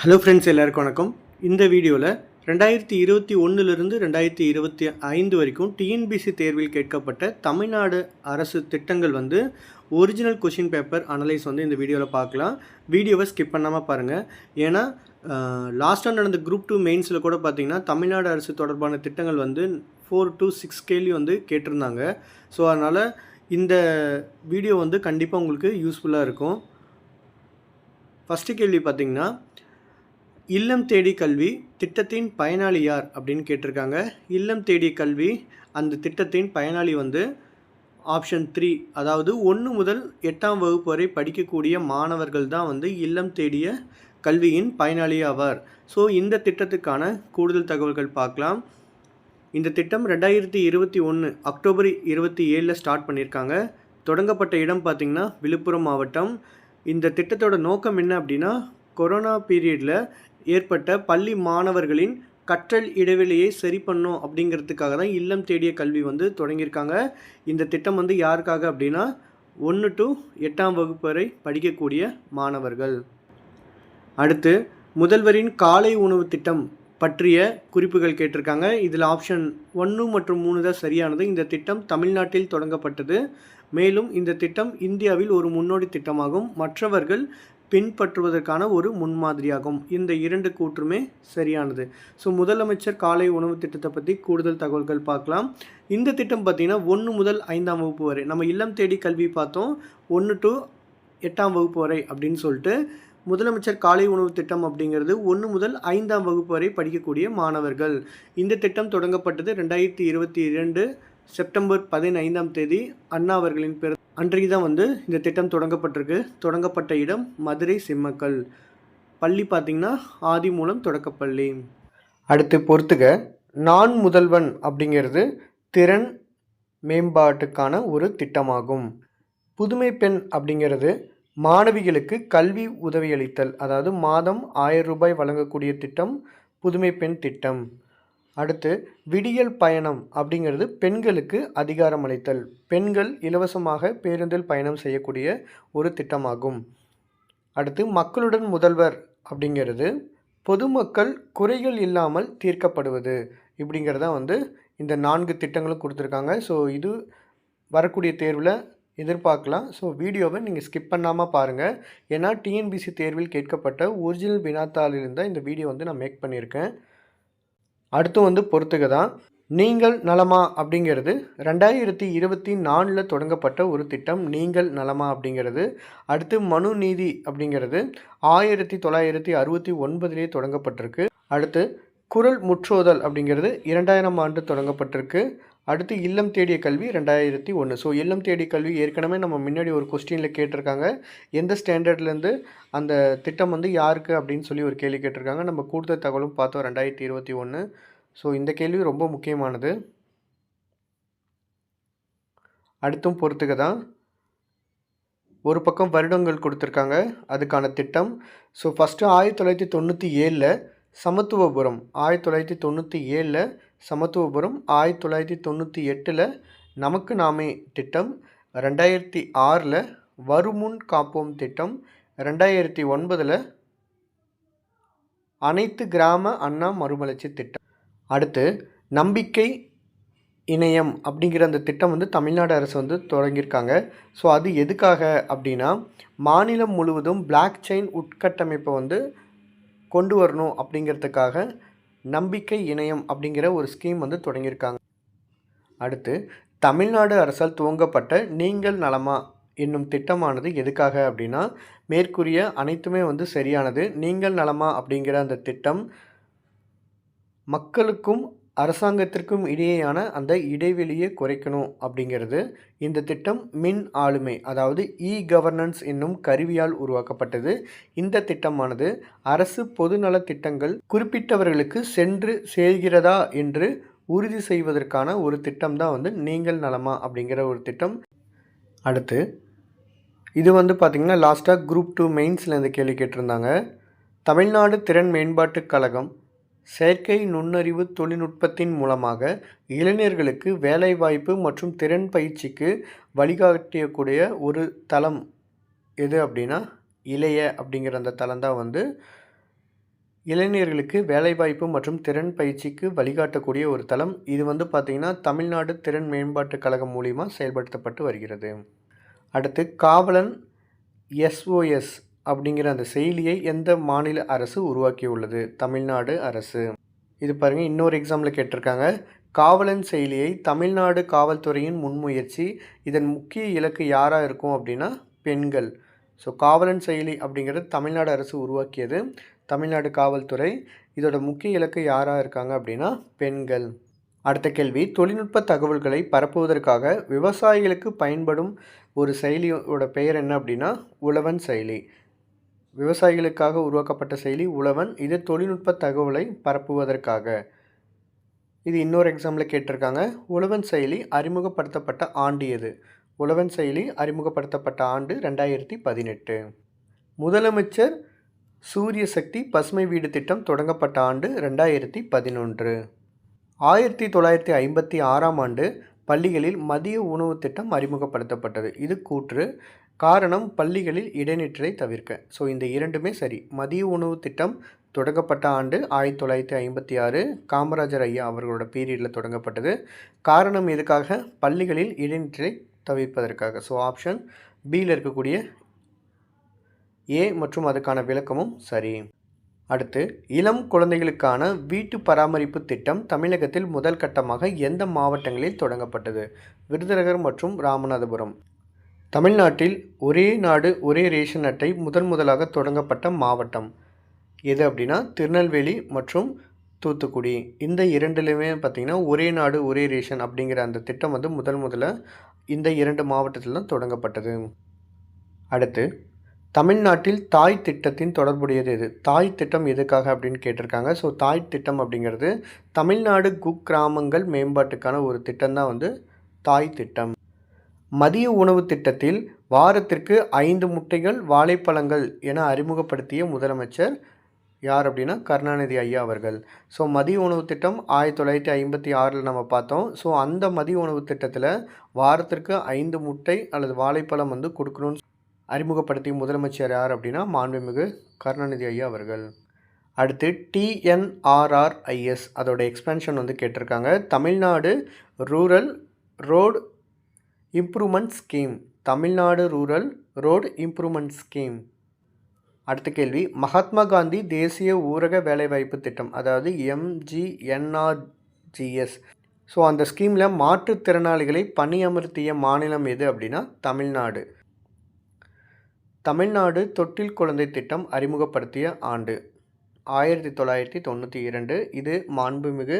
Hello friends எல்லாருக்கும் வணக்கம். இந்த வீடியோவில் ரெண்டாயிரத்தி இருபத்தி ஒன்றுலேருந்து ரெண்டாயிரத்தி இருபத்தி ஐந்து வரைக்கும் டிஎன்பிசி தேர்வில் கேட்கப்பட்ட தமிழ்நாடு அரசு திட்டங்கள் வந்து ஒரிஜினல் கொஷின் பேப்பர் அனலைஸ் வந்து இந்த வீடியோவில் பார்க்கலாம். வீடியோவை ஸ்கிப் பண்ணாமல் பாருங்கள் ஏன்னா லாஸ்ட்டாக நடந்த குரூப் டூ மெயின்ஸில் கூட பார்த்தீங்கன்னா தமிழ்நாடு அரசு தொடர்பான திட்டங்கள் வந்து ஃபோர் டு சிக்ஸ் கேள்வி வந்து கேட்டிருந்தாங்க. ஸோ அதனால் இந்த வீடியோ வந்து கண்டிப்பாக உங்களுக்கு யூஸ்ஃபுல்லாக இருக்கும். ஃபஸ்ட்டு கேள்வி பார்த்திங்கன்னா இல்லம் தேடி கல்வி திட்டத்தின் பயனாளி யார் அப்படின்னு கேட்டிருக்காங்க. இல்லம் தேடி கல்வி அந்த திட்டத்தின் பயனாளி வந்து ஆப்ஷன் த்ரீ அதாவது ஒன்று முதல் எட்டாம் வகுப்பு வரை படிக்கக்கூடிய மாணவர்கள் தான் வந்து இல்லம் தேடிய கல்வியின் பயனாளி ஆவார். ஸோ இந்த திட்டத்துக்கான கூடுதல் தகவல்கள் பார்க்கலாம். இந்த திட்டம் ரெண்டாயிரத்தி இருபத்தி ஒன்று அக்டோபர் இருபத்தி ஏழில் ஸ்டார்ட் பண்ணியிருக்காங்க. தொடங்கப்பட்ட இடம் பார்த்திங்கன்னா விழுப்புரம் மாவட்டம். இந்த திட்டத்தோட நோக்கம் என்ன அப்படின்னா கொரோனா பீரியடில் ஏற்பட்ட பள்ளி மாணவர்களின் கற்றல் இடைவெளியை சரி பண்ணும் அப்படிங்கிறதுக்காக தான் இல்லம் தேடிய கல்வி வந்து தொடங்கியிருக்காங்க. இந்த திட்டம் வந்து யாருக்காக அப்படின்னா ஒன்று டு எட்டாம் வகுப்பு வரை படிக்கக்கூடிய மாணவர்கள். அடுத்து முதல்வரின் காலை உணவு திட்டம் பற்றிய குறிப்புகள் கேட்டிருக்காங்க. இதில் ஆப்ஷன் ஒன்று மற்றும் மூணு தான் சரியானது. இந்த திட்டம் தமிழ்நாட்டில் தொடங்கப்பட்டது. மேலும் இந்த திட்டம் இந்தியாவில் ஒரு முன்னோடி திட்டமாகும். மற்றவர்கள் பின்பற்றுவதற்கான ஒரு முன்மாதிரியாகும். இந்த இரண்டு கூற்றுமே சரியானது. ஸோ முதலமைச்சர் காலை உணவு திட்டத்தை பற்றி கூடுதல் தகவல்கள் பார்க்கலாம். இந்த திட்டம் பார்த்திங்கன்னா ஒன்று முதல் ஐந்தாம் வகுப்பு வரை. நம்ம இல்லம் தேடி கல்வி பார்த்தோம். ஒன்று டு எட்டாம் வகுப்பு வரை அப்படின்னு சொல்லிட்டு முதலமைச்சர் காலை உணவு திட்டம் அப்படிங்கிறது ஒன்று முதல் ஐந்தாம் வகுப்பு வரை படிக்கக்கூடிய மாணவர்கள். இந்த திட்டம் தொடங்கப்பட்டது ரெண்டாயிரத்தி இருபத்தி இரண்டு செப்டம்பர் பதினைந்தாம் தேதி அண்ணா அவர்களின் பிற அன்றைக்கு தான் வந்து இந்த திட்டம் தொடங்கப்பட்டிருக்கு. தொடங்கப்பட்ட இடம் மதுரை சிம்மக்கல். பள்ளி பார்த்திங்கன்னா ஆதி மூலம் தொடக்கப்பள்ளி. அடுத்து பொறுத்துக நான் முதல்வன் அப்படிங்கிறது திறன் மேம்பாட்டுக்கான ஒரு திட்டமாகும். புதுமை பெண் அப்படிங்கிறது மாணவிகளுக்கு கல்வி உதவியளித்தல் அதாவது மாதம் ஆயிரம் ரூபாய் வழங்கக்கூடிய திட்டம் புதுமை பெண் திட்டம். அடுத்து விடியல் பயணம் அப்படிங்கிறது பெண்களுக்கு அதிகாரம் அளித்தல். பெண்கள் இலவசமாக பேருந்தில் பயணம் செய்யக்கூடிய ஒரு திட்டமாகும். அடுத்து மக்களுடன் முதல்வர் அப்படிங்கிறது பொதுமக்கள் குறைகள் இல்லாமல் தீர்க்கப்படுவது இப்படிங்கிறதான் வந்து இந்த நான்கு திட்டங்களும் கொடுத்துருக்காங்க. ஸோ இது வரக்கூடிய தேர்வில் எதிர்பார்க்கலாம். ஸோ வீடியோவை நீங்கள் ஸ்கிப் பண்ணாமல் பாருங்கள் ஏன்னா டிஎன்பிசி தேர்வில் கேட்கப்பட்ட ஒரிஜினல் வினாத்தாளிலிருந்து இந்த வீடியோ வந்து நான் மேக் பண்ணியிருக்கேன். அடுத்து வந்து பொறுத்துக தான் நீங்கள் நலமா அப்படிங்கிறது ரெண்டாயிரத்தி இருபத்தி நாலில் தொடங்கப்பட்ட ஒரு திட்டம் நீங்கள் நலமா அப்படிங்கிறது. அடுத்து மனு நீதி அப்படிங்கிறது ஆயிரத்தி தொள்ளாயிரத்தி அறுபத்தி ஒன்பதுலேயே தொடங்கப்பட்டிருக்கு. அடுத்து குரல் முற்றோதல் அப்படிங்கிறது இரண்டாயிரம் ஆண்டு தொடங்கப்பட்டிருக்கு. அடுத்து இல்லம் தேடிய கல்வி ரெண்டாயிரத்தி ஒன்று ஸோ இல்லம் தேடிய கல்வி ஏற்கனவே நம்ம முன்னாடி ஒரு கொஸ்டினில் கேட்டிருக்காங்க. எந்த ஸ்டாண்டர்ட்லேருந்து அந்த திட்டம் வந்து யாருக்கு அப்படின்னு சொல்லி ஒரு கேள்வி கேட்டிருக்காங்க. நம்ம கூடுதல் தகவலும் பார்த்தோம் ரெண்டாயிரத்தி இருபத்தி ஒன்று ஸோ இந்த கேள்வி ரொம்ப முக்கியமானது. அடுத்தும் பொறுத்துக்க தான். ஒரு பக்கம் வருடங்கள் கொடுத்துருக்காங்க. அதுக்கான திட்டம். ஸோ ஃபஸ்ட்டு ஆயிரத்தி தொள்ளாயிரத்தி தொண்ணூற்றி ஏழில் சமத்துவபுரம். ஆயிரத்தி தொள்ளாயிரத்தி தொண்ணூற்றி ஏழில் சமத்துவபுரம் ஆயிரத்தி தொள்ளாயிரத்தி தொண்ணூற்றி எட்டில் நமக்கு நாமே திட்டம் ரெண்டாயிரத்தி ஆறில் வருமுன் காப்போம் திட்டம் ரெண்டாயிரத்தி ஒன்பதில் அனைத்து கிராம அண்ணா மறுமலர்ச்சி திட்டம். அடுத்து நம்பிக்கை இணையம் அப்படிங்கிற அந்த திட்டம் வந்து தமிழ்நாடு அரசு வந்து தொடங்கியிருக்காங்க. ஸோ அது எதுக்காக அப்படின்னா மாநிலம் முழுவதும் பிளாக் செயின் உட்கட்டமைப்பை வந்து கொண்டு வரணும் அப்படிங்கிறதுக்காக நம்பிக்கை இணையம் அப்படிங்கிற ஒரு ஸ்கீம் வந்து தொடங்கியிருக்காங்க. அடுத்து தமிழ்நாடு அரசால் துவங்கப்பட்ட நீங்கள் நலமா என்னும் திட்டமானது எதுக்காக அப்படின்னா மேற்கூறிய அனைத்துமே வந்து சரியானது நீங்கள் நலமா அப்படிங்கிற அந்த திட்டம் மக்களுக்கும் அரசாங்கத்திற்கும் இடையேயான அந்த இடைவெளியை குறைக்கணும் அப்படிங்கிறது இந்த திட்டம் மின் ஆளுமை அதாவது இ கவர்னன்ஸ் என்னும் கருவியால் உருவாக்கப்பட்டது. இந்த திட்டமானது அரசு பொதுநல திட்டங்கள் குறிப்பிட்டவர்களுக்கு சென்று சேர்கிறதா என்று உறுதி செய்வதற்கான ஒரு திட்டம் தான் வந்து நீங்கள் நலமா அப்படிங்கிற ஒரு திட்டம். அடுத்து இது வந்து பார்த்திங்கன்னா லாஸ்ட்டாக குரூப் டூ மெயின்ஸில் இந்த கேள்வி கேட்டிருந்தாங்க. தமிழ்நாடு திறன் மேம்பாட்டுக் கழகம் செயற்கை நுண்ணறிவு தொழில்நுட்பத்தின் மூலமாக இளைஞர்களுக்கு வேலைவாய்ப்பு மற்றும் திறன் பயிற்சிக்கு வழிகாட்டியக்கூடிய ஒரு தளம் எது அப்படின்னா இளைய அப்படிங்கிற அந்த தளம் தான் வந்து இளைஞர்களுக்கு வேலைவாய்ப்பு மற்றும் திறன் பயிற்சிக்கு வழிகாட்டக்கூடிய ஒரு தளம். இது வந்து பார்த்திங்கன்னா தமிழ்நாடு திறன் மேம்பாட்டுக் கழகம் மூலிமா செயல்படுத்தப்பட்டு வருகிறது. அடுத்து காவலன் எஸ்ஓஎஸ் அப்படிங்கிற அந்த செயலியை எந்த மாநில அரசு உருவாக்கியுள்ளது? தமிழ்நாடு அரசு. இது பாருங்கள் இன்னொரு எக்ஸாம்பிள் கேட்டிருக்காங்க. காவலன் செயலியை தமிழ்நாடு காவல்துறையின் முன்முயற்சி இதன் முக்கிய இலக்கு யாராக இருக்கும் அப்படின்னா பெண்கள். ஸோ காவலன் செயலி அப்படிங்கிறது தமிழ்நாடு அரசு உருவாக்கியது தமிழ்நாடு காவல்துறை. இதோட முக்கிய இலக்கு யாராக இருக்காங்க அப்படின்னா பெண்கள். அடுத்த கேள்வி தொழில்நுட்ப தகவல்களை பரப்புவதற்காக விவசாயிகளுக்கு பயன்படும் ஒரு செயலியோட பெயர் என்ன அப்படின்னா உழவன் செயலி. விவசாயிகளுக்காக உருவாக்கப்பட்ட செயலி உழவன் இது தொழில்நுட்ப தகவலை பரப்புவதற்காக. இது இன்னொரு எக்ஸாம்பிள் கேட்டிருக்காங்க. உழவன் செயலி அறிமுகப்படுத்தப்பட்ட ஆண்டு எது? உழவன் செயலி அறிமுகப்படுத்தப்பட்ட ஆண்டு ரெண்டாயிரத்தி பதினெட்டு. முதலமைச்சர் சூரிய சக்தி பசுமை வீடு திட்டம் தொடங்கப்பட்ட ஆண்டு ரெண்டாயிரத்தி பதினொன்று. ஆயிரத்தி தொள்ளாயிரத்தி ஐம்பத்தி ஆறாம் ஆண்டு பள்ளிகளில் மதிய உணவு திட்டம் அறிமுகப்படுத்தப்பட்டது. இது கூற்று காரணம் பள்ளிகளில் இடைநிற்றலை தவிர்க்க. ஸோ இந்த இரண்டுமே சரி. மதிய உணவு திட்டம் தொடங்கப்பட்ட ஆண்டு ஆயிரத்தி தொள்ளாயிரத்தி ஐம்பத்தி ஆறு காமராஜர் ஐயா அவர்களோட பீரியடில் தொடங்கப்பட்டது. காரணம் எதுக்காக? பள்ளிகளில் இடைநிற்றலை தவிர்ப்பதற்காக. ஸோ ஆப்ஷன் பியில் இருக்கக்கூடிய ஏ மற்றும் அதுக்கான விளக்கமும் சரி. அடுத்து இளம் குழந்தைகளுக்கான வீட்டு பராமரிப்பு திட்டம் தமிழகத்தில் முதல் கட்டமாக எந்த மாவட்டங்களில் தொடங்கப்பட்டது? விருதுநகர் மற்றும் ராமநாதபுரம். தமிழ்நாட்டில் ஒரே நாடு ஒரே ரேஷன் அட்டை முதன் முதலாக தொடங்கப்பட்ட மாவட்டம். எது அப்படின்னா திருநெல்வேலி மற்றும் தூத்துக்குடி. இந்த இரண்டுலையுமே பார்த்திங்கன்னா ஒரே நாடு ஒரே ரேஷன் அப்படிங்கிற அந்த திட்டம் வந்து முதல் முதல்ல இந்த இரண்டு மாவட்டத்தில் தான் தொடங்கப்பட்டது. அடுத்து தமிழ்நாட்டில் தாய் திட்டத்தின் தொடர்புடையது எது? தாய் திட்டம் எதுக்காக அப்படின்னு கேட்டிருக்காங்க. ஸோ தாய் திட்டம் அப்படிங்கிறது தமிழ்நாடு குக்கிராமங்கள் மேம்பாட்டுக்கான ஒரு திட்டம் தான் வந்து தாய் திட்டம். மதிய உணவு திட்டத்தில் வாரத்திற்கு ஐந்து முட்டைகள் வாழைப்பழங்கள் என அறிமுகப்படுத்திய முதலமைச்சர் யார் அப்படின்னா கருணாநிதி ஐயா அவர்கள். ஸோ மதிய உணவு திட்டம் ஆயிரத்தி தொள்ளாயிரத்தி ஐம்பத்தி ஆறில் நம்ம பார்த்தோம். ஸோ அந்த மதிய உணவு திட்டத்தில் வாரத்திற்கு ஐந்து முட்டை அல்லது வாழைப்பழம் வந்து கொடுக்கணும்னு அறிமுகப்படுத்திய முதலமைச்சர் யார் அப்படின்னா மாண்புமிகு கருணாநிதி ஐயா அவர்கள். அடுத்து டிஎன்ஆர்ஆர்ஐஎஸ் அதோட எக்ஸ்பென்ஷன் வந்து கேட்டிருக்காங்க. Tamil Nadu rural road improvement scheme. Tamil Nadu rural road improvement scheme. அடுத்த கேள்வி. மகாத்மா காந்தி தேசிய ஊரக வேலைவாய்ப்பு திட்டம் அதாவது எம்ஜிஎன்ஆர்ஜிஎஸ் ஸோ அந்த ஸ்கீமில் மாற்றுத்திறனாளிகளை பணியமர்த்திய மாநிலம் எது அப்படின்னா தமிழ்நாடு. தமிழ்நாடு தொட்டில் குழந்தை திட்டம் அறிமுகப்படுத்திய ஆண்டு. ஆயிரத்தி தொள்ளாயிரத்தி தொண்ணூற்றி இரண்டு. இது மாண்புமிகு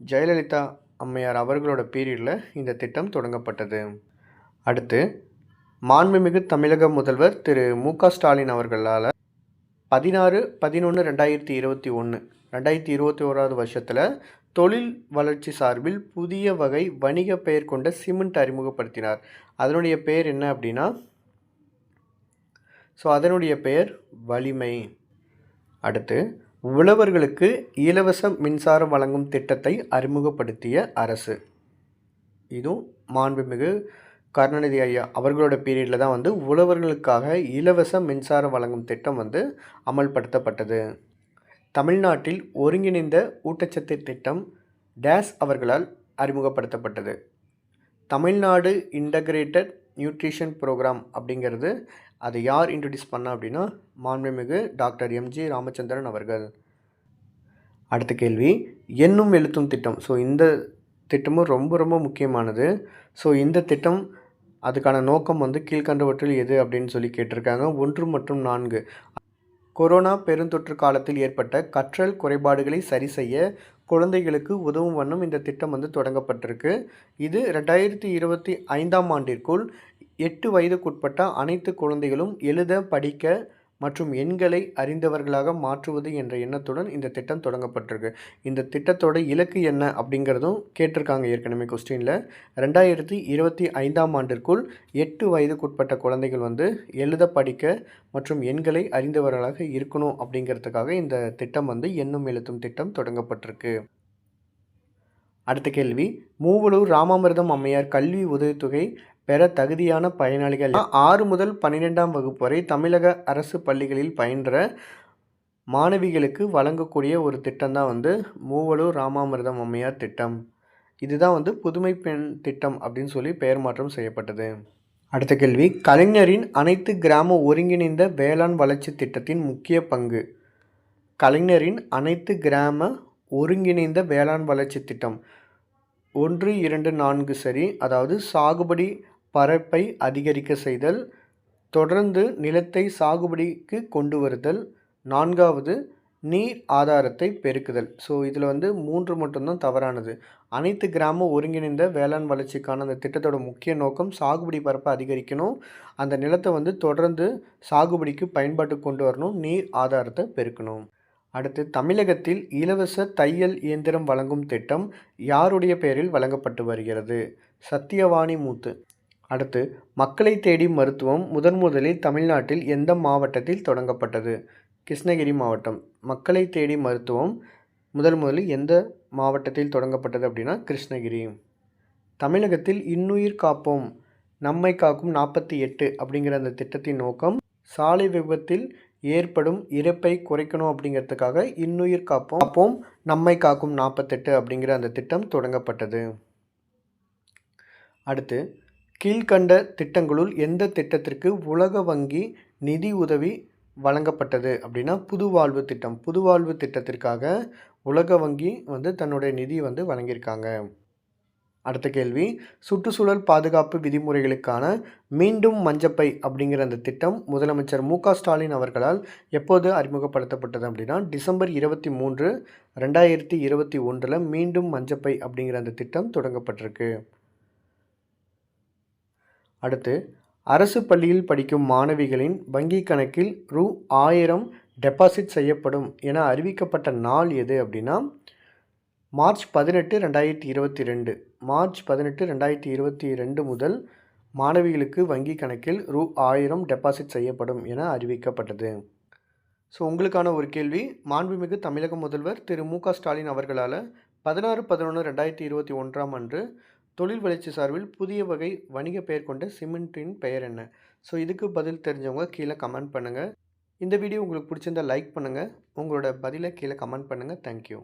ஜெயலலிதா அம்மையார் அவர்களோட பீரியடில் இந்த திட்டம் தொடங்கப்பட்டது. அடுத்து மாண்புமிகு தமிழக முதல்வர் திரு. மு. க. ஸ்டாலின் அவர்களால் பதினாறு பதினொன்று ரெண்டாயிரத்தி இருபத்தி ஒன்று ரெண்டாயிரத்தி இருபத்தி ஓராவது வருஷத்தில் தொழில் வளர்ச்சி சார்பில் புதிய வகை வணிக பெயர் கொண்ட சிமெண்ட் அறிமுகப்படுத்தினார். அதனுடைய பெயர் என்ன அப்படின்னா ஸோ அதனுடைய பெயர் வலிமை. அடுத்து உழவர்களுக்கு இலவச மின்சாரம் வழங்கும் திட்டத்தை அறிமுகப்படுத்திய அரசு. இதுவும் மாண்புமிகு கருணாநிதி ஐயா அவர்களோட பீரியடில் தான் வந்து உழவர்களுக்காக இலவச மின்சாரம் வழங்கும் திட்டம் வந்து அமல்படுத்தப்பட்டது. தமிழ்நாட்டில் ஒருங்கிணைந்த ஊட்டச்சத்து திட்டம் டேஸ் அவர்களால் அறிமுகப்படுத்தப்பட்டது. தமிழ்நாடு இன்டகிரேட்டட் நியூட்ரிஷன் ப்ரோக்ராம் அப்படிங்கிறது அதை யார் இன்ட்ரடியூஸ் பண்ணா அப்படின்னா மாண்புமிகு டாக்டர் எம்ஜி ராமச்சந்திரன் அவர்கள். அடுத்த கேள்வி எண்ணும் எழுத்தும் திட்டம். ஸோ இந்த திட்டமும் ரொம்ப ரொம்ப முக்கியமானது. ஸோ இந்த திட்டம் அதுக்கான நோக்கம் வந்து கீழ்கண்டவற்றில் எது அப்படின்னு சொல்லி கேட்டிருக்காங்க. ஒன்று மற்றும் நான்கு. கொரோனா பெருந்தொற்று காலத்தில் ஏற்பட்ட கற்றல் குறைபாடுகளை சரி செய்ய குழந்தைகளுக்கு உதவும் வண்ணம் இந்த திட்டம் வந்து தொடங்கப்பட்டிருக்கு. இது ரெண்டாயிரத்தி இருபத்தி ஐந்தாம் ஆண்டிற்குள் எட்டு வயதுக்குட்பட்ட அனைத்து குழந்தைகளும் எழுத படிக்க மற்றும் எண்களை அறிந்தவர்களாக மாற்றுவது என்ற எண்ணத்துடன் இந்த திட்டம் தொடங்கப்பட்டிருக்கு. இந்த திட்டத்தோட இலக்கு என்ன அப்படிங்கிறதும் கேட்டிருக்காங்க ஏற்கனவே கொஸ்டினில் ரெண்டாயிரத்தி இருபத்தி ஐந்தாம் ஆண்டிற்குள் எட்டு வயதுக்குட்பட்ட குழந்தைகள் வந்து எழுத படிக்க மற்றும் எண்களை அறிந்தவர்களாக இருக்கணும் அப்படிங்கிறதுக்காக இந்த திட்டம் வந்து எண்ணும் எழுத்தும் திட்டம் தொடங்கப்பட்டிருக்கு. அடுத்த கேள்வி. மூவலூர் ராமாமிர்தம் அம்மையார் கல்வி உதவித்தொகை பெற தகுதியான பயனாளிகள். ஆறு முதல் பன்னிரெண்டாம் வகுப்பு வரை தமிழக அரசு பள்ளிகளில் பயின்ற மாணவிகளுக்கு வழங்கக்கூடிய ஒரு திட்டம் தான் வந்து மூவலூர் ராமாமிர்தம் அம்மையார் திட்டம். இதுதான் வந்து புதுமை பெண் திட்டம் அப்படின்னு சொல்லி பெயர் மாற்றம் செய்யப்பட்டது. அடுத்த கேள்வி. கலைஞரின் அனைத்து கிராம ஒருங்கிணைந்த வேளாண் வளர்ச்சி திட்டத்தின் முக்கிய பங்கு. கலைஞரின் அனைத்து கிராம ஒருங்கிணைந்த வேளாண் வளர்ச்சி திட்டம். ஒன்று இரண்டு நான்கு சரி. அதாவது சாகுபடி பரப்பை அதிகரிக்க செய்தல் தொடர்ந்து நிலத்தை சாகுபடிக்கு கொண்டு வருதல். நான்காவது நீர் ஆதாரத்தை பெருக்குதல். ஸோ இதில் வந்து மூன்று மட்டும்தான் தவறானது. அனைத்து கிராம ஒருங்கிணைந்த வேளாண் வளர்ச்சிக்கான அந்த திட்டத்தோட முக்கிய நோக்கம் சாகுபடி பரப்பை அதிகரிக்கணும். அந்த நிலத்தை வந்து தொடர்ந்து சாகுபடிக்கு பயன்பாட்டுக்கு கொண்டு வரணும். நீர் ஆதாரத்தை பெருக்கணும். அடுத்து தமிழகத்தில் இலவச தையல் இயந்திரம் வழங்கும் திட்டம் யாருடைய பெயரில் வழங்கப்பட்டு வருகிறது? சத்தியவாணி மூத்து. அடுத்து மக்களை தேடி மருத்துவம் முதன் முதலில் தமிழ்நாட்டில் எந்த மாவட்டத்தில் தொடங்கப்பட்டது? கிருஷ்ணகிரி மாவட்டம். மக்களை தேடி மருத்துவம் முதல் முதலில் எந்த மாவட்டத்தில் தொடங்கப்பட்டது அப்படின்னா கிருஷ்ணகிரி. தமிழகத்தில் இன்னுயிர் காப்போம் நம்மை காக்கும் நாற்பத்தி எட்டு அப்படிங்கிற அந்த திட்டத்தின் நோக்கம் சாலை விபத்தில் ஏற்படும் இறப்பை குறைக்கணும் அப்படிங்கிறதுக்காக இன்னுயிர் காப்போம் காப்போம் நம்மை காக்கும் நாற்பத்தெட்டு அப்படிங்கிற அந்த திட்டம் தொடங்கப்பட்டது. அடுத்து கீழ்கண்ட திட்டங்களுள் எந்த திட்டத்திற்கு உலக வங்கி நிதி உதவி வழங்கப்பட்டது அப்படின்னா புது வாழ்வு திட்டம். புது வாழ்வு திட்டத்திற்காக உலக வங்கி வந்து தன்னுடைய நிதி வந்து வழங்கியிருக்காங்க. அடுத்த கேள்வி. சுற்றுச்சூழல் பாதுகாப்பு விதிமுறைகளுக்கான மீண்டும் மஞ்சப்பை அப்படிங்கிற அந்த திட்டம் முதலமைச்சர் மு ஸ்டாலின் அவர்களால் எப்போது அறிமுகப்படுத்தப்பட்டது அப்படின்னா டிசம்பர் இருபத்தி மூன்று ரெண்டாயிரத்தி இருபத்தி ஒன்றில் மீண்டும் மஞ்சப்பை அப்படிங்கிற அந்த திட்டம் தொடங்கப்பட்டிருக்கு. அடுத்து அரசு பள்ளியில் படிக்கும் மாணவிகளின் வங்கி கணக்கில் ரூ. ஆயிரம் டெபாசிட் செய்யப்படும் என அறிவிக்கப்பட்ட நாள் எது அப்படின்னா மார்ச் பதினெட்டு ரெண்டாயிரத்தி இருபத்தி ரெண்டு. மார்ச் பதினெட்டு ரெண்டாயிரத்தி இருபத்தி ரெண்டு முதல் மாணவிகளுக்கு வங்கி கணக்கில் ரூ. ஆயிரம் டெபாசிட் செய்யப்படும் என அறிவிக்கப்பட்டது. ஸோ உங்களுக்கான ஒரு கேள்வி. மாண்புமிகு தமிழக முதல்வர் திரு. மு. க. ஸ்டாலின் அவர்களால் பதினாறு பதினொன்று ரெண்டாயிரத்தி இருபத்தி ஒன்றாம் அன்று தொழில் வளர்ச்சி சார்பில் புதிய வகை வணிக பெயர் கொண்ட சிமெண்ட்டின் பெயர் என்ன? ஸோ இதுக்கு பதில் தெரிஞ்சவங்க கீழே கமெண்ட் பண்ணுங்கள் இந்த வீடியோ உங்களுக்கு பிடிச்சிருந்தா லைக் பண்ணுங்கள் உங்களோட பதிலை கீழே கமெண்ட் பண்ணுங்கள் தேங்க்யூ